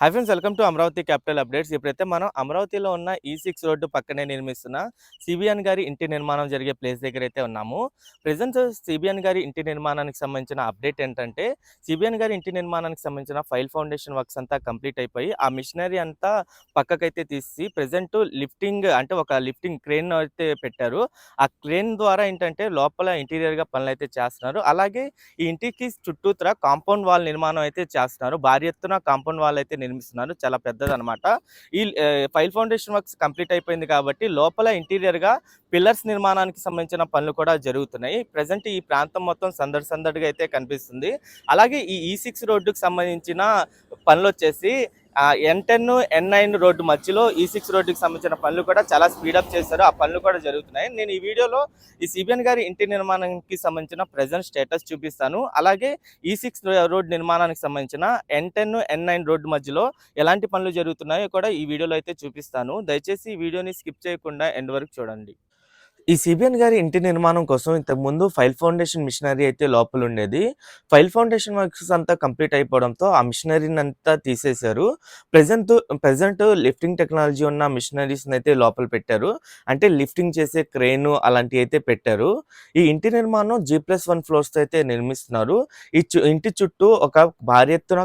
Hi friends welcome to Amaravati capital updates. ఇప్పుడైతే మనం అమరావతిలో ఉన్న e ఈ సిక్స్ రోడ్డు పక్కనే నిర్మిస్తున్న సిబిఎన్ గారి ఇంటి నిర్మాణం జరిగే ప్లేస్ దగ్గర అయితే ఉన్నాము ప్రజెంట్ సిబిఎన్ గారి ఇంటి నిర్మాణానికి సంబంధించిన అప్డేట్ ఏంటంటే సిబిఎన్ గారి ఇంటి నిర్మాణానికి సంబంధించిన ఫైల్ ఫౌండేషన్ వర్క్స్ అంతా కంప్లీట్ అయిపోయి ఆ మిషనరీ అంతా పక్కకైతే తీసి ప్రజెంట్ లిఫ్టింగ్ అంటే ఒక లిఫ్టింగ్ క్రేన్ అయితే పెట్టారు. ఆ క్రేన్ ద్వారా ఏంటంటే లోపల ఇంటీరియర్గా పనులు అయితే చేస్తున్నారు. అలాగే ఈ ఇంటికి చుట్టూతర కాంపౌండ్ వాల్ నిర్మాణం అయితే చేస్తున్నారు. భారీ ఎత్తున కాంపౌండ్ వాల్ అయితే నిర్మిస్తున్నారు. చాలా పెద్దదన్నమాట. ఈ ఫైల్ ఫౌండేషన్ వర్క్స్ కంప్లీట్ అయిపోయింది కాబట్టి లోపల ఇంటీరియర్గా పిల్లర్స్ నిర్మాణానికి సంబంధించిన పనులు కూడా జరుగుతున్నాయి. ప్రజెంట్ ఈ ప్రాంతం మొత్తం సందడి సందడిగా అయితే కనిపిస్తుంది. అలాగే ఈ e ఈ సిక్స్ రోడ్డుకు సంబంధించిన పనులు వచ్చేసి N ten N nine road మధ్యలో e ఈ సిక్స్ రోడ్డుకి సంబంధించిన పనులు కూడా చాలా స్పీడప్ చేశారు. ఆ పనులు కూడా జరుగుతున్నాయి. నేను ఈ వీడియోలో ఈ సిబిఎన్ గారి ఇంటి నిర్మాణానికి సంబంధించిన ప్రజెంట్ స్టేటస్ చూపిస్తాను. అలాగే e ఈ సిక్స్ రోడ్ నిర్మాణానికి సంబంధించిన N ten N nine road మధ్యలో ఎలాంటి పనులు జరుగుతున్నాయో కూడా ఈ వీడియోలో అయితే చూపిస్తాను. దయచేసి ఈ వీడియోని స్కిప్ చేయకుండా ఎండ్ వరకు చూడండి. ఈ సిబిఎన్ గారి ఇంటి నిర్మాణం కోసం ఇంతకుముందు ఫైల్ ఫౌండేషన్ మిషనరీ అయితే లోపల ఉండేది ఫైల్ ఫౌండేషన్ వర్క్స్ అంతా కంప్లీట్ అయిపోవడంతో ఆ మిషనరీని అంతా తీసేశారు. ప్రజెంట్ ప్రజెంట్ లిఫ్టింగ్ టెక్నాలజీ ఉన్న మిషనరీస్ని అయితే లోపల పెట్టారు. అంటే లిఫ్టింగ్ చేసే క్రెయిన్ అలాంటివి అయితే పెట్టారు. ఈ ఇంటి నిర్మాణం జీ ప్లస్ వన్ ఫ్లోర్స్ అయితే నిర్మిస్తున్నారు. ఈ ఇంటి చుట్టూ ఒక భారీ ఎత్తున